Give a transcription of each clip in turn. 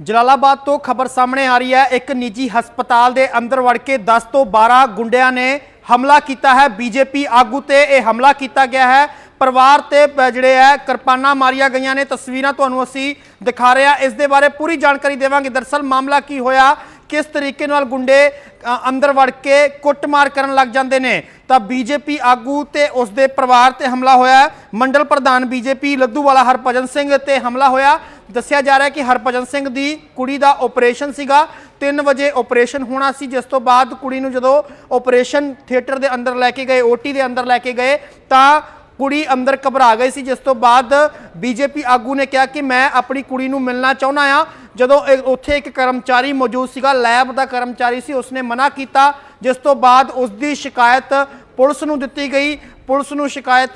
ਜਲਾਲਾਬਾਦ ਤੋਂ ਖਬਰ ਸਾਹਮਣੇ ਆ ਰਹੀ ਹੈ, ਇੱਕ ਨਿੱਜੀ ਹਸਪਤਾਲ ਦੇ ਅੰਦਰ ਵੜ ਕੇ 10 ਤੋਂ 12 ਗੁੰਡਿਆਂ ਨੇ ਹਮਲਾ ਕੀਤਾ ਹੈ। ਬੀਜੇਪੀ ਆਗੂ ਤੇ ਇਹ ਹਮਲਾ ਕੀਤਾ ਗਿਆ ਹੈ। ਪਰਿਵਾਰ ਤੇ ਜਿਹੜੇ ਹੈ, ਕਿਰਪਾਨਾਂ ਮਾਰੀਆਂ ਗਈਆਂ ਨੇ। ਤਸਵੀਰਾਂ ਤੁਹਾਨੂੰ ਅਸੀਂ ਦਿਖਾ ਰਹੇ ਹਾਂ। ਇਸ ਦੇ ਬਾਰੇ ਪੂਰੀ ਜਾਣਕਾਰੀ ਦੇਵਾਂਗੇ। ਦਰਸਲ ਮਾਮਲਾ ਕੀ ਹੋਇਆ? ਕਿਸ ਤਰੀਕੇ ਨਾਲ ਗੁੰਡੇ ਅੰਦਰ ਵੜ ਕੇ ਕੁੱਟਮਾਰ ਕਰਨ ਲੱਗ ਜਾਂਦੇ ਨੇ? ਤਾਂ ਬੀਜੇਪੀ ਆਗੂ ਤੇ ਉਸ ਦੇ ਪਰਿਵਾਰ ਤੇ ਹਮਲਾ ਹੋਇਆ ਮੰਡਲ ਪ੍ਰਧਾਨ ਬੀਜੇਪੀ, ਲੱਦੂਵਾਲਾ ਹਰਭਜਨ ਸਿੰਘ ਤੇ ਹਮਲਾ ਹੋਇਆ। ਦੱਸਿਆ ਜਾ ਰਿਹਾ ਕਿ ਹਰਭਜਨ ਸਿੰਘ ਦੀ ਕੁੜੀ ਦਾ ਆਪਰੇਸ਼ਨ ਸੀਗਾ। 3 ਵਜੇ ਆਪਰੇਸ਼ਨ ਹੋਣਾ ਸੀ, ਜਿਸ ਤੋਂ ਬਾਅਦ ਕੁੜੀ ਨੂੰ ਜਦੋਂ ਆਪਰੇਸ਼ਨ ਥੀਏਟਰ ਦੇ ਅੰਦਰ ਲੈ ਕੇ ਗਏ ਓਟੀ ਦੇ ਅੰਦਰ ਲੈ ਕੇ ਗਏ, ਤਾਂ ਕੁੜੀ ਅੰਦਰ ਘਬਰਾ ਗਈ ਸੀ, ਜਿਸ ਤੋਂ ਬਾਅਦ ਬੀਜੇਪੀ ਆਗੂ ਨੇ ਕਿਹਾ ਕਿ ਮੈਂ ਆਪਣੀ ਕੁੜੀ ਨੂੰ ਮਿਲਣਾ ਚਾਹੁੰਦਾ ਆ ਜਦੋਂ ਉੱਥੇ ਇੱਕ ਕਰਮਚਾਰੀ ਮੌਜੂਦ ਸੀਗਾ ਲੈਬ ਦਾ ਕਰਮਚਾਰੀ ਸੀ, ਉਸਨੇ ਮਨਾ ਕੀਤਾ, ਜਿਸ ਤੋਂ ਬਾਅਦ ਉਸ ਦੀ ਸ਼ਿਕਾਇਤ ਪੁਲਿਸ ਨੂੰ ਦਿੱਤੀ ਗਈ। ਪੁਲਿਸ ਨੂੰ ਸ਼ਿਕਾਇਤ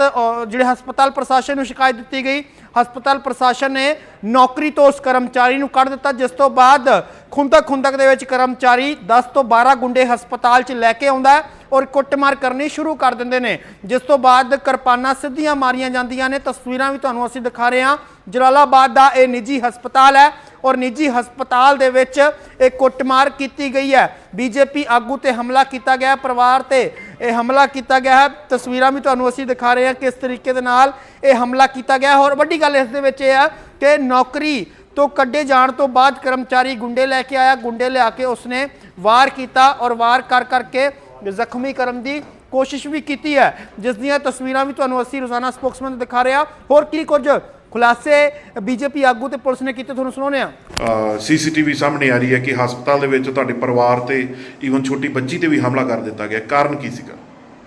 ਜਿਹੜੇ ਹਸਪਤਾਲ ਪ੍ਰਸ਼ਾਸਨ ਨੂੰ ਸ਼ਿਕਾਇਤ ਦਿੱਤੀ ਗਈ, ਹਸਪਤਾਲ ਪ੍ਰਸ਼ਾਸਨ ਨੇ ਨੌਕਰੀ ਤੋਂ ਉਸ ਕਰਮਚਾਰੀ ਨੂੰ ਕੱਢ ਦਿੱਤਾ, ਜਿਸ ਤੋਂ ਬਾਅਦ ਖੁੰਦਕ ਖੁੰਦਕ ਦੇ ਵਿੱਚ ਕਰਮਚਾਰੀ 10 ਤੋਂ 12 ਗੁੰਡੇ ਹਸਪਤਾਲ 'ਚ ਲੈ ਕੇ ਆਉਂਦਾ ਔਰ ਕੁੱਟਮਾਰ ਕਰਨੀ ਸ਼ੁਰੂ ਕਰ ਦਿੰਦੇ ਨੇ। ਜਿਸ ਤੋਂ ਬਾਅਦ ਕਿਰਪਾਨਾਂ ਸਿੱਧੀਆਂ ਮਾਰੀਆਂ ਜਾਂਦੀਆਂ ਨੇ। ਤਸਵੀਰਾਂ ਵੀ ਤੁਹਾਨੂੰ ਅਸੀਂ ਦਿਖਾ ਰਹੇ ਹਾਂ। ਜਲਾਲਾਬਾਦ ਦਾ ਇਹ ਨਿੱਜੀ ਹਸਪਤਾਲ ਹੈ ਔਰ ਨਿੱਜੀ ਹਸਪਤਾਲ ਦੇ ਵਿੱਚ ਇਹ ਕੁੱਟਮਾਰ ਕੀਤੀ ਗਈ ਹੈ। ਬੀਜੇਪੀ ਆਗੂ ਤੇ ਹਮਲਾ ਕੀਤਾ ਗਿਆ। ਪਰਿਵਾਰ ਤੇ ਇਹ ਹਮਲਾ ਕੀਤਾ ਗਿਆ ਹੈ। ਤਸਵੀਰਾਂ ਵੀ ਤੁਹਾਨੂੰ ਅਸੀਂ ਦਿਖਾ ਰਹੇ ਹਾਂ ਕਿਸ ਤਰੀਕੇ ਦੇ ਨਾਲ ਇਹ ਹਮਲਾ ਕੀਤਾ ਗਿਆ ਹੋਰ ਵੱਡੀ ਗੱਲ ਇਸ ਦੇ ਵਿੱਚ ਇਹ ਹੈ ਕਿ ਨੌਕਰੀ ਤੋਂ ਕੱਢੇ ਜਾਣ ਤੋਂ ਬਾਅਦ ਕਰਮਚਾਰੀ ਗੁੰਡੇ ਲੈ ਕੇ ਆਇਆ। ਗੁੰਡੇ ਲਿਆ ਕੇ ਉਸਨੇ ਵਾਰ ਕੀਤਾ ਔਰ ਵਾਰ ਕਰ ਕਰਕੇ ਜ਼ਖਮੀ ਕਰਨ ਦੀ ਕੋਸ਼ਿਸ਼ ਵੀ ਕੀਤੀ ਹੈ। ਜਿਸ ਦੀਆਂ ਤਸਵੀਰਾਂ ਵੀ ਤੁਹਾਨੂੰ ਅਸੀਂ ਰੋਜ਼ਾਨਾ ਸਪੋਕਸਮੈਨ ਦਿਖਾ ਰਹੇ ਹਾਂ। ਹੋਰ ਕੀ ਕੁਝ ਖੁਲਾਸੇ ਬੀਜੇਪੀ ਆਗੂ ਤੇ ਪੁਲਿਸ ਨੇ ਕੀਤੇ ਤੁਹਾਨੂੰ ਸੁਣਾਉਂਦੇ ਹਾਂ। ਸੀਸੀਟੀਵੀ ਸਾਹਮਣੇ ਆ ਰਹੀ ਹੈ ਕਿ ਹਸਪਤਾਲ ਦੇ ਵਿੱਚ ਤੁਹਾਡੇ ਪਰਿਵਾਰ ਤੇ ਈਵਨ ਛੋਟੀ ਬੱਚੀ ਤੇ ਵੀ ਹਮਲਾ ਕਰ ਦਿੱਤਾ ਗਿਆ। ਕਾਰਨ ਕੀ ਸੀਗਾ?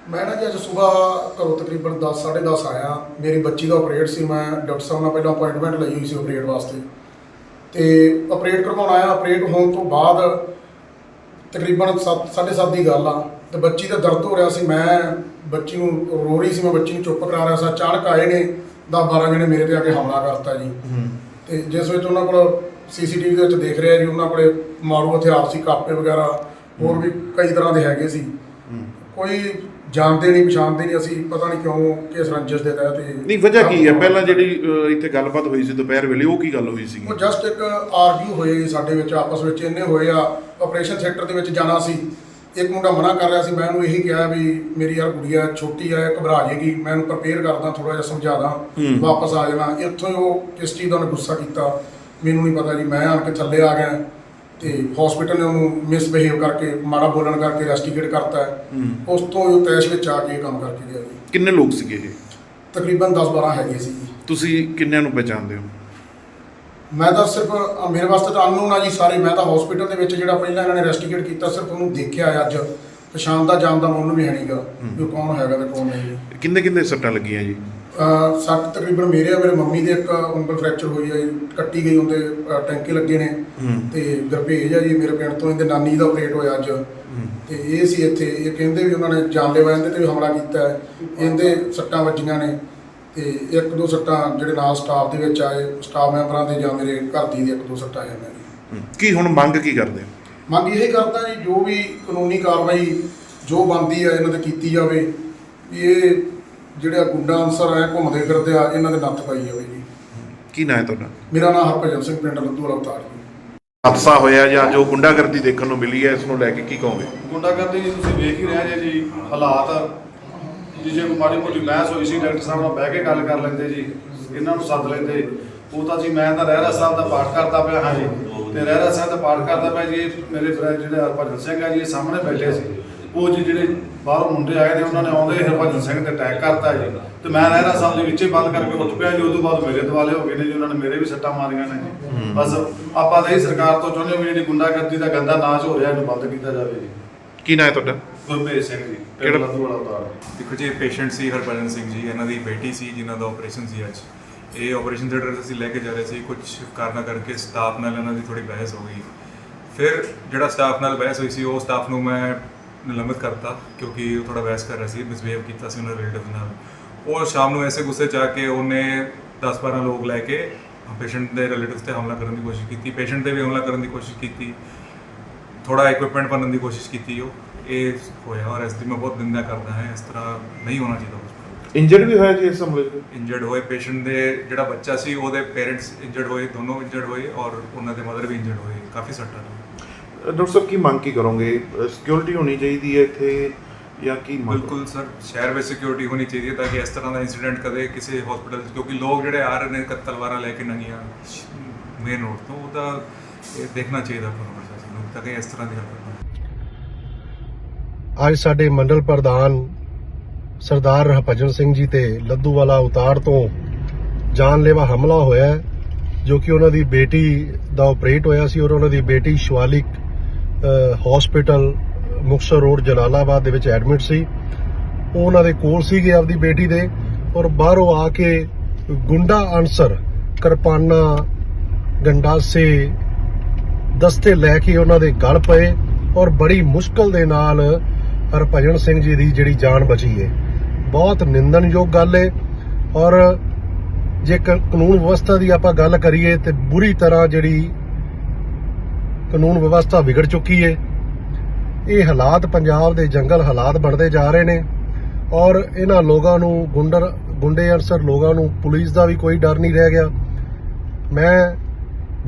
ਮੈਂ ਨਾ ਜੀ ਅੱਜ ਸਵੇਰ ਘਰੋਂ ਤਕਰੀਬਨ 10 10:30 ਆਇਆ। ਮੇਰੀ ਬੱਚੀ ਦਾ ਆਪਰੇਟ ਸੀ। ਮੈਂ ਡਾਕਟਰ ਸਾਹਿਬ ਨਾਲ ਪਹਿਲਾਂ ਅਪਾਇੰਟਮੈਂਟ ਲਈ ਹੋਈ ਸੀ ਆਪਰੇਟ ਵਾਸਤੇ। ਤੇ ਆਪਰੇਟ ਕਰਵਾਉਣ ਆਇਆ। ਆਪਰੇਟ ਹੋਣ ਤੋਂ ਬਾਅਦ ਤਕਰੀਬਨ 7:30 ਦੀ ਗੱਲ ਆ। ਤੇ ਬੱਚੀ ਦਾ ਦਰਦ ਹੋ ਰਿਹਾ ਸੀ। ਮੈਂ ਬੱਚੀ ਨੂੰ ਰੋ ਰਹੀ ਸੀ। ਮੈਂ ਬੱਚੀ ਨੂੰ ਚੁੱਪ ਕਰਾ ਰਿਹਾ ਸੀ। ਅਚਾਨਕ ਆਏ ਨੇ। 10 12 ਜਣੇ ਮੇਰੇ ਤੇ ਆ ਕੇ ਹਮਲਾ ਕਰਤਾ ਜੀ। ਤੇ ਜਿਸ ਵਿੱਚ ਉਹਨਾਂ ਕੋਲ ਸੀਸੀਟੀਵੀ ਦੇ ਵਿੱਚ ਦੇਖ ਰਿਹਾ ਜੀ ਉਹਨਾਂ ਕੋਲੇ ਮਾਰੂ ਹਥਿਆਰ ਸੀ ਕਾਪੇ ਵਗੈਰਾ ਹੋਰ ਵੀ ਕਈ ਤਰ੍ਹਾਂ ਦੇ ਹੈਗੇ ਸੀ। ਕੋਈ ਜਾਣਦੇ ਨਹੀਂ ਪਛਾਣਦੇ ਨਹੀਂ ਅਸੀਂ ਪਤਾ ਨਹੀਂ ਕਿਉਂ ਕਿਸ ਰੰਜਿਸ਼ ਦੇ ਤਹਿਤ ਇਹ ਨਹੀਂ ਵਜ੍ਹਾ ਕੀ ਹੈ? ਪਹਿਲਾਂ ਜਿਹੜੀ ਇੱਥੇ ਗੱਲਬਾਤ ਹੋਈ ਸੀ ਦੁਪਹਿਰ ਵੇਲੇ ਉਹ ਕੀ ਗੱਲ ਹੋਈ ਸੀਗੀ? ਉਹ ਜਸਟ ਇੱਕ ਆਰਗਿਊ ਹੋਏ ਸਾਡੇ ਵਿੱਚ ਆਪਸ ਵਿੱਚ ਇੰਨੇ ਹੋਏ ਆ ਆਪਰੇਸ਼ਨ ਥੀਏਟਰ ਦੇ ਵਿੱਚ ਜਾਣਾ ਸੀ। ਇੱਕ ਮੁੰਡਾ ਮਨਾ ਕਰ ਰਿਹਾ ਸੀ ਮੈਂ ਉਹਨੂੰ ਇਹੀ ਕਿਹਾ ਵੀ ਮੇਰੀ ਯਾਰ ਗੁੜੀਆ ਛੋਟੀ ਆ ਘਬਰਾ ਜਾਏਗੀ ਮੈਂ ਉਹਨੂੰ ਪ੍ਰਪੇਅਰ ਕਰਦਾ ਥੋੜਾ ਜਿਹਾ ਸਮਝਾਦਾ ਵਾਪਸ ਆ ਜਾਣਾ। ਇੱਥੋਂ ਹੀ ਉਹ ਕਿਸ ਚੀਜ਼ ਦਾ ਉਹਨੇ ਗੁੱਸਾ ਕੀਤਾ। ਮੈਨੂੰ ਨਹੀਂ ਪਤਾ ਜੀ ਮੈਂ ਆਣ ਕੇ ਥੱਲੇ ਆ ਗਿਆ। ਤੇ ਹਸਪੀਟਲ ਨੇ ਉਹਨੂੰ ਮਿਸਬਿਹੇਵ ਕਰਕੇ ਮਾੜਾ ਬੋਲਣ ਕਰਕੇ ਰੈਸਟੀਗੇਟ ਕਰਤਾ। ਹੈ। ਉਸ ਤੋਂ ਉਹ ਤੈਸ਼ ਵਿੱਚ ਆ ਕੇ ਕੰਮ ਕਰਕੇ ਗਿਆ ਜੀ। ਕਿੰਨੇ ਲੋਕ ਸੀਗੇ ਇਹ? ਤਕਰੀਬਨ 10 12 ਹੈਗੇ ਸੀ ਤੁਸੀਂ ਕਿੰਨਿਆਂ ਨੂੰ ਪਛਾਣਦੇ ਹੋ? ਮੈਂ ਤਾਂ ਸਿਰਫ ਮੇਰੇ ਵਾਸਤੇ ਤਾਂ ਅਨਨੋਨ ਆ ਜੀ ਸਾਰੇ। ਮੈਂ ਤਾਂ ਹਸਪੀਟਲ ਦੇ ਵਿੱਚ ਜਿਹੜਾ ਪਹਿਲਾਂ ਇਹਨਾਂ ਨੇ ਇਨਵੈਸਟੀਗੇਟ ਕੀਤਾ ਸਿਰਫ ਉਹਨੂੰ ਦੇਖਿਆ ਅੱਜ। ਪਛਾਣ ਦਾ ਜਾਣਦਾ ਮੈਂ ਉਹਨੂੰ ਵੀ ਹੈ ਨਹੀਂਗਾ ਵੀ ਕੌਣ ਹੈਗਾ ਤੇ ਕੌਣ ਨਹੀਂ। ਕਿੰਨੇ ਕਿੰਨੇ ਸੱਟਾਂ ਲੱਗੀਆਂ ਜੀ? ਅ, ਸੱਟ ਤਕਰੀਬਨ ਮੇਰੇ ਆ ਮੇਰੇ ਮੰਮੀ ਦੇ ਇੱਕ ਉਂਗਲ ਫ੍ਰੈਕਚਰ ਹੋਈ ਹੈ ਜੀ, ਕੱਟੀ ਗਈ ਉਹਦੇ ਟੈਂਕੇ ਲੱਗੇ ਨੇ। ਤੇ ਗਰਭੇਜ ਆ ਜੀ ਮੇਰੇ ਪਿੰਡ ਤੋਂ ਇਹਦੇ ਨਾਨੀ ਦਾ ਆਪਰੇਟ ਹੋਇਆ ਅੱਜ। ਤੇ ਇਹ ਸੀ ਇੱਥੇ ਇਹ ਕਹਿੰਦੇ ਵੀ ਉਹਨਾਂ ਨੇ ਜਾਨਲੇਵਾ ਇਹਦੇ ਤੇ ਵੀ ਹਮਲਾ ਕੀਤਾ ਹੈ। ਇਹਦੇ ਸੱਟਾਂ ਵੱਜੀਆਂ ਨੇ। ਤੇ ਇੱਕ ਦੋ ਸੱਟਾਂ ਜਿਹੜੇ ਨਾਲ ਸਟਾਫ ਦੇ ਵਿੱਚ ਆਏ ਸਟਾਫ ਮੈਂਬਰਾਂ ਦੇ ਜਾਂ ਮੇਰੇ ਘਰ ਦੀ ਦੇ ਇੱਕ ਦੋ ਸੱਟਾਂ ਆਈਆਂ ਨੇ ਕੀ ਹੁਣ ਮੰਗ ਕੀ ਕਰਦੇ ਹੋ? ਮੰਗ ਇਹ ਕਰਦਾ ਜੀ ਜੋ ਵੀ ਕਾਨੂੰਨੀ ਕਾਰਵਾਈ ਜੋ ਬਣਦੀ ਹੈ ਇਹਨਾਂ ਤੇ ਕੀਤੀ ਜਾਵੇ ਵੀ ਇਹ ਜਿਹੜਾ ਗੁੰਡਾ ਅਨਸਰ ਹੈ ਘੁੰਮਦੇ ਫਿਰਦੇ ਆ ਇਹਨਾਂ ਦੇ ਨੱਥ ਪਾਈ ਜਾਵੇ ਜੀ। ਕੀ ਨਾਂ ਹੈ ਤੁਹਾਡਾ? ਮੇਰਾ ਨਾਮ ਹਰਭਜਨ ਸਿੰਘ ਪਿੰਡ ਲੱਦੂ ਵਾਲਾ ਉਤਾਰ ਜੀ। ਹਾਦਸਾ ਹੋਇਆ ਜਾਂ ਜੋ ਗੁੰਡਾਗਰਦੀ ਦੇਖਣ ਨੂੰ ਮਿਲੀ ਹੈ ਇਸ ਨੂੰ ਲੈ ਕੇ ਕੀ ਕਹੋਗੇ? ਗੁੰਡਾਗਰਦੀ ਜੀ ਤੁਸੀਂ ਵੇਖ ਹੀ ਰਹੇ ਜੇ ਜੀ ਹਾਲਾਤ ਜੀ ਜੇ ਕੋਈ ਮਾੜੀ ਮੋਟੀ ਬਹਿਸ ਹੋਈ ਸੀ, ਡਾਕਟਰ ਸਾਹਿਬ ਨਾਲ ਬਹਿ ਕੇ ਗੱਲ ਕਰ ਲੈਂਦੇ ਜੀ, ਇਹਨਾਂ ਨੂੰ ਸੱਦ ਲੈਂਦੇ। ਉਹ ਤਾਂ ਜੀ ਮੈਂ ਤਾਂ ਰਹਿਰਾ ਸਾਹਿਬ ਦਾ ਪਾਠ ਕਰਦਾ ਪਿਆ, ਹਾਂ ਜੀ। ਤੇ ਰਹਿਰਾ ਸਾਹਿਬ ਦਾ ਪਾਠ ਕਰਦਾ ਪਿਆ ਜੀ ਮੇਰੇ ਫਰੈਂਡ ਜਿਹੜੇ ਹਰਭਜਨ ਸਿੰਘ ਆ ਜੀ, ਇਹ ਸਾਹਮਣੇ ਬੈਠੇ ਸੀ। ਉਹ ਜੀ ਜਿਹੜੇ ਬਾਹਰੋਂ ਮੁੰਡੇ ਆਏ ਨੇ, ਉਹਨਾਂ ਨੇ ਆਉਂਦੇ ਹਰਭਜਨ ਸਿੰਘ ਤੇ ਅਟੈਕ ਕਰਤਾ ਜੀ। ਤੇ ਮੈਂ ਰਹਿਰਾ ਸਾਹਿਬ ਦੇ ਵਿੱਚੇ ਬੰਦ ਕਰਕੇ ਉੱਠ ਪਿਆ ਜੀ ਉਦੋਂ ਬਾਅਦ ਮੇਰੇ ਦੁਆਲੇ ਹੋ ਗਏ ਨੇ ਜੀ, ਉਹਨਾਂ ਨੇ ਮੇਰੇ ਵੀ ਸੱਟਾਂ ਮਾਰੀਆਂ ਨੇ ਜੀ। ਬਸ ਆਪਾਂ ਤਾਂ ਇਹ ਸਰਕਾਰ ਤੋਂ ਚਾਹੁੰਦੇ ਹਾਂ ਵੀ ਜਿਹੜੀ ਗੁੰਡਾਗਰਦੀ ਦਾ ਗੰਦਾ ਨਾਚ ਹੋ ਰਿਹਾ, ਇਹਨੂੰ ਬੰਦ ਕੀਤਾ ਜਾਵੇ ਜੀ। ਕੀ ਨਾਂ ਹੈ ਤੁਹਾਡਾ? ਗੁਰਮੇਜ ਸਿੰਘ ਜੀ ਕਿਹੜਾ- ਪਿੰਡ ਲੱਦੂ ਵਾਲਾ ਉਤਾਰ ਦੇਖੋ ਜੀ ਪੇਸ਼ੈਂਟ ਸੀ ਹਰਭਜਨ ਸਿੰਘ ਜੀ ਇਹਨਾਂ ਦੀ ਬੇਟੀ ਸੀ ਜਿਨ੍ਹਾਂ ਦਾ ਆਪਰੇਸ਼ਨ ਸੀ ਅੱਜ। ਇਹ ਆਪਰੇਸ਼ਨ ਥੀਏਟਰ ਅਸੀਂ ਲੈ ਕੇ ਜਾ ਰਹੇ ਸੀ ਕੁਝ ਕਾਰਨਾਂ ਕਰਕੇ ਸਟਾਫ ਨਾਲ ਇਹਨਾਂ ਦੀ ਥੋੜੀ ਬਹਿਸ ਹੋ ਗਈ। ਫਿਰ ਜਿਹੜਾ ਸਟਾਫ ਨਾਲ ਬਹਿਸ ਹੋਈ ਸੀ ਉਹ ਸਟਾਫ ਨੂੰ ਮੈਂ ਨਿਲੰਬਿਤ ਕਰਤਾ ਕਿਉਂਕਿ ਉਹ ਥੋੜਾ ਬਹਿਸ ਕਰ ਰਿਹਾ ਸੀ ਮਿਸਬਿਹੇਵ ਕੀਤਾ ਸੀ ਉਹਨਾਂ ਰਿਲੇਟਿਵ ਨਾਲ। ਉਹ ਸ਼ਾਮ ਨੂੰ ਐਸੇ ਗੁੱਸੇ ਚ ਆ ਕੇ ਉਹਨੇ 10-12 ਲੋਕ ਲੈ ਕੇ ਪੇਸ਼ੈਂਟ ਦੇ ਰਿਲੇਟਿਵ ਤੇ ਹਮਲਾ ਕਰਨ ਦੀ ਕੋਸ਼ਿਸ਼ ਕੀਤੀ। ਪੇਸ਼ੈਂਟ ਤੇ ਵੀ ਹਮਲਾ ਕਰਨ ਦੀ ਕੋਸ਼ਿਸ਼ ਕੀਤੀ। ਥੋੜਾ ਇਕਵਿਪਮੈਂਟ ਬਣਨ ਦੀ ਕੋਸ਼ਿਸ਼ ਕੀਤੀ ਉਹ। ਇਹ ਹੋਇਆ ਔਰ ਇਸ ਦੀ ਮੈਂ ਬਹੁਤ ਨਿੰਦਾ ਕਰਦਾ ਹਾਂ ਇਸ ਤਰ੍ਹਾਂ ਨਹੀਂ ਹੋਣਾ ਚਾਹੀਦਾ ਇੰਜਰਡ ਵੀ ਹੋਇਆ ਜੀ ਇਸ ਹਮਲੇ 'ਚ? ਇੰਜਰਡ ਹੋਏ ਪੇਸ਼ੈਂਟ ਦੇ ਜਿਹੜਾ ਬੱਚਾ ਸੀ ਉਹਦੇ ਪੇਰੈਂਟਸ ਇੰਜਰਡ ਹੋਏ ਦੋਨੋਂ ਇੰਜਰਡ ਹੋਏ ਔਰ ਉਹਨਾਂ ਦੇ ਮਦਰ ਵੀ ਇੰਜਰਡ ਹੋਏ ਕਾਫੀ ਸੱਟਾਂ ਨੇ ਡਾਕਟਰ ਸਾਹਿਬ ਕੀ ਮੰਗ ਕੀ ਕਰੋਗੇ? ਸਿਕਿਉਰਿਟੀ ਹੋਣੀ ਚਾਹੀਦੀ ਹੈ ਇੱਥੇ ਜਾਂ ਕੀ ਬਿਲਕੁਲ ਸਰ ਸ਼ਹਿਰ ਵਿੱਚ ਸਿਕਿਉਰਿਟੀ ਹੋਣੀ ਚਾਹੀਦੀ ਹੈ ਤਾਂ ਕਿ ਇਸ ਤਰ੍ਹਾਂ ਦਾ ਇਨਸੀਡੈਂਟ ਕਦੇ ਕਿਸੇ ਹਸਪੀਟਲ ਕਿਉਂਕਿ ਲੋਕ ਜਿਹੜੇ ਆ ਰਹੇ ਨੇ ਤਲਵਾਰਾਂ ਲੈ ਕੇ ਨੰਗੀਆਂ ਮੇਨ ਰੋਡ ਤੋਂ ਉਹ ਤਾਂ ਇਹ ਦੇਖਣਾ ਚਾਹੀਦਾ ਨੂੰ ਪ੍ਰਸ਼ਾਸਨ ਨੂੰ ਤਾਂ ਕਿ ਇਸ ਤਰ੍ਹਾਂ ਦੀ ਹਰਕਤ ਹੋਵੇ। ਅੱਜ ਸਾਡੇ ਮੰਡਲ ਪ੍ਰਧਾਨ ਸਰਦਾਰ ਹਰਭਜਨ ਸਿੰਘ ਜੀ ਤੇ ਲੱਦੂਵਾਲਾ ਉਤਾਰ ਤੋਂ ਜਾਨਲੇਵਾ ਹਮਲਾ ਹੋਇਆ ਜੋ ਕਿ ਉਹਨਾਂ ਦੀ ਬੇਟੀ ਦਾ ਆਪਰੇਟ ਹੋਇਆ ਸੀ ਔਰ ਉਹਨਾਂ ਦੀ ਬੇਟੀ ਸ਼ਵਾਲਿਕ ਹਸਪੀਟਲ ਮੁਕਤਸਰ ਰੋਡ ਜਲਾਲਾਬਾਦ ਦੇ ਵਿੱਚ ਐਡਮਿਟ ਸੀ। ਉਹ ਉਹਨਾਂ ਦੇ ਕੋਲ ਸੀਗੇ ਆਪਦੀ ਬੇਟੀ ਦੇ ਔਰ ਬਾਹਰੋਂ ਆ ਕੇ ਗੁੰਡਾ ਅਨਸਰ ਕਿਰਪਾਨਾ ਗੰਡਾਸੇ ਦਸਤੇ ਲੈ ਕੇ ਉਹਨਾਂ ਦੇ ਗਲ ਪਏ ਔਰ ਬੜੀ ਮੁਸ਼ਕਲ ਦੇ ਨਾਲ ਹਰਭਜਨ ਸਿੰਘ ਜੀ ਦੀ ਜਿਹੜੀ ਜਾਨ ਬਚੀ ਹੈ ਬਹੁਤ ਨਿੰਦਣਯੋਗ ਗੱਲ ਹੈ ਔਰ ਜੇ ਕ- ਕਾਨੂੰਨ ਵਿਵਸਥਾ ਦੀ ਆਪਾਂ ਗੱਲ ਕਰੀਏ ਤੇ ਬੁਰੀ ਤਰ੍ਹਾਂ ਜਿਹੜੀ ਕਾਨੂੰਨ ਵਿਵਸਥਾ ਵਿਗੜ ਚੁੱਕੀ ਹੈ ਇਹ ਹਾਲਾਤ ਪੰਜਾਬ ਦੇ ਜੰਗਲ ਹਾਲਾਤ ਬਣਦੇ ਜਾ ਰਹੇ ਨੇ। ਔਰ ਇਹਨਾਂ ਲੋਕਾਂ ਨੂੰ ਗੁੰਡਰ, ਗੁੰਡੇ ਅਨਸਰ ਲੋਕਾਂ ਨੂੰ ਪੁਲਿਸ ਦਾ ਵੀ ਕੋਈ ਡਰ ਨਹੀਂ ਰਹਿ ਗਿਆ। ਮੈਂ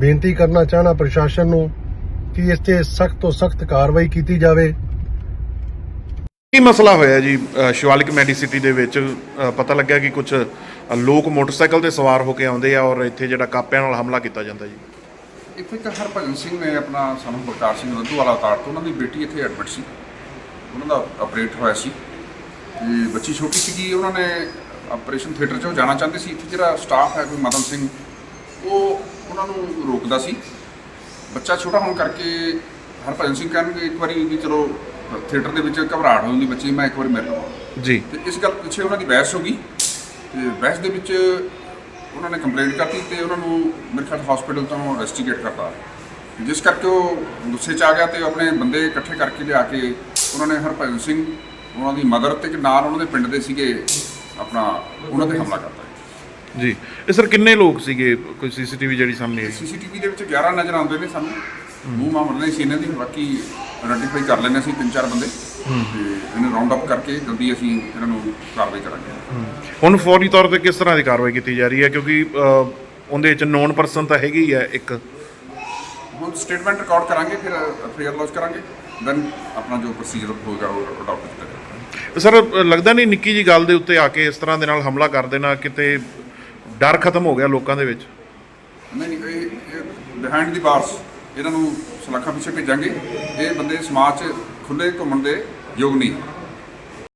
ਬੇਨਤੀ ਕਰਨਾ ਚਾਹਣਾ ਪ੍ਰਸ਼ਾਸਨ ਨੂੰ ਕਿ ਇਸ ਤੇ ਸਖਤ ਤੋਂ ਸਖਤ ਕਾਰਵਾਈ ਕੀਤੀ ਜਾਵੇ। ਕੀ ਮਸਲਾ ਹੋਇਆ ਜੀ ਸ਼ਿਵਾਲਿਕ ਮੈਡੀਸਿਟੀ ਦੇ ਵਿੱਚ? ਪਤਾ ਲੱਗਿਆ ਕਿ ਕੁਝ ਲੋਕ ਮੋਟਰਸਾਈਕਲ ਤੇ ਸਵਾਰ ਹੋ ਕੇ ਆਉਂਦੇ ਆ ਔਰ ਇੱਥੇ ਜਿਹੜਾ ਕਾਪਿਆਂ ਨਾਲ ਹਮਲਾ ਕੀਤਾ ਜਾਂਦਾ ਜੀ। ਇੱਥੇ ਇੱਕ ਹਰਭਜਨ ਸਿੰਘ ਨੇ ਆਪਣਾ, ਸਾਨੂੰ ਬਲਕਾਰ ਸਿੰਘ ਰੰਧੂ ਵਾਲਾ ਉਤਾਰ ਤੋਂ ਉਹਨਾਂ ਦੀ ਬੇਟੀ ਇੱਥੇ ਐਡਮਿਟ ਸੀ। ਉਹਨਾਂ ਦਾ ਆਪਰੇਟ ਹੋਇਆ ਸੀ। ਤੇ ਬੱਚੀ ਛੋਟੀ ਸੀਗੀ, ਉਹਨਾਂ ਨੇ ਆਪਰੇਸ਼ਨ ਥੀਏਟਰ 'ਚੋਂ ਜਾਣਾ ਚਾਹੁੰਦੇ ਸੀ। ਇੱਥੇ ਜਿਹੜਾ ਸਟਾਫ ਹੈ ਕੋਈ ਮਦਨ ਸਿੰਘ, ਉਹ ਉਹਨਾਂ ਨੂੰ ਰੋਕਦਾ ਸੀ। ਬੱਚਾ ਛੋਟਾ ਹੋਣ ਕਰਕੇ ਹਰਭਜਨ ਸਿੰਘ ਕਹਿਣਗੇ ਇੱਕ ਵਾਰੀ ਵੀ ਚਲੋ ਥੀਏਟਰ ਦੇ ਵਿੱਚ ਘਬਰਾਹਟ ਹੋ ਜਾਂਦੀ ਬੱਚੀ ਮੈਂ ਇੱਕ ਵਾਰੀ ਮਿਲ ਲਵਾਂ। ਜੀ। ਤੇ ਇਸ ਗੱਲ ਪਿੱਛੇ ਉਹਨਾਂ ਦੀ ਬਹਿਸ ਹੋ ਗਈ। ਤੇ ਬਹਿਸ ਦੇ ਵਿੱਚ ਉਹਨਾਂ ਨੇ ਕੰਪਲੇਂਟ ਕਰਤੀ ਤੇ ਉਹਨਾਂ ਨੂੰ ਮੇਰੇ ਖਿਆਲ ਹਸਪੀਟਲ ਤੋਂ ਇਨਵੈਸਟੀਗੇਟ ਕਰਤਾ। ਜਿਸ ਕਰਕੇ ਉਹ ਗੁੱਸੇ 'ਚ ਆ ਗਿਆ ਤੇ ਆਪਣੇ ਬੰਦੇ ਇਕੱਠੇ ਕਰਕੇ ਲਿਆ ਕੇ ਉਹਨਾਂ ਨੇ ਹਰਭਜਨ ਸਿੰਘ ਉਹਨਾਂ ਦੀ ਮਦਰ ਤੇ ਨਾਲ ਉਹਨਾਂ ਦੇ ਪਿੰਡ ਦੇ ਸੀਗੇ ਆਪਣਾ ਉਹਨਾਂ ਤੇ ਹਮਲਾ ਕਰਤਾ। ਜੀ। ਇਹ ਸਰ ਕਿੰਨੇ ਲੋਕ ਸੀਗੇ? ਕੋਈ ਸੀਸੀਟੀਵੀ ਜਿਹੜੀ ਸਾਹਮਣੇ ਆਈ? ਸੀਸੀਟੀਵੀ ਦੇ ਵਿੱਚ 11 ਨਜ਼ਰ ਆਉਂਦੇ ਨੇ ਸਾਨੂੰ। ਮੂੰਹ ਮਾਂ ਨਹੀਂ ਸੀ ਇਹਨਾਂ ਦੀ ਬਾਕੀ ਆਇਡੈਂਟੀਫਾਈ ਕਰ ਲੈਣੇ ਸੀ ਤਿੰਨ ਚਾਰ ਬੰਦੇ। ਤੇ ਇਹਨੂੰ ਰਾਉਂਡ ਅਪ ਕਰਕੇ ਜਲਦੀ ਅਸੀਂ ਇਹਨਾਂ ਨੂੰ ਕਾਰਵਾਈ ਕਰਾਂਗੇ। ਹੁਣ ਫੌਰੀ ਤੌਰ ਤੇ ਕਿਸ ਤਰ੍ਹਾਂ ਦੀ ਕਾਰਵਾਈ ਕੀਤੀ ਜਾ ਰਹੀ ਹੈ? ਕਿਉਂਕਿ ਉਹਦੇ ਵਿੱਚ ਨੌਨ ਪਰਸਨ ਤਾਂ ਹੈਗੀ ਹੀ ਹੈ ਇੱਕ। ਹੁਣ ਸਟੇਟਮੈਂਟ ਰਿਕਾਰਡ ਕਰਾਂਗੇ ਫਿਰ ਐਫਆਈਆਰ ਲੌਂਚ ਕਰਾਂਗੇ ਦੈਨ ਆਪਣਾ ਜੋ ਪ੍ਰੋਸੀਜਰ ਹੋਏਗਾ ਉਹ ਅਡਾਪਟ ਜਾਏਗਾ। ਸਰ ਲੱਗਦਾ ਨਹੀਂ ਨਿੱਕੀ ਜੀ ਗੱਲ ਦੇ ਉੱਤੇ ਆ ਕੇ ਇਸ ਤਰ੍ਹਾਂ ਦੇ ਨਾਲ ਹਮਲਾ ਕਰ ਦੇਣਾ ਕਿਤੇ ਡਰ ਖਤਮ ਹੋ ਗਿਆ ਲੋਕਾਂ ਦੇ ਵਿੱਚ? ਨਹੀਂ ਨਹੀਂ ਇਹ ਬਿਹਾਈਂਡ ਦੀ ਬਾਰਸ ਇਹਨਾਂ ਨੂੰ ਸਲਾਖਾਂ ਪਿੱਛੇ ਭੇਜਾਂਗੇ। ਇਹ ਬੰਦੇ ਸਮਾਜ 'ਚ ਖੁੱਲੇ ਘੁੰਮਣ ਦੇ ਯੋਗ ਨਹੀਂ।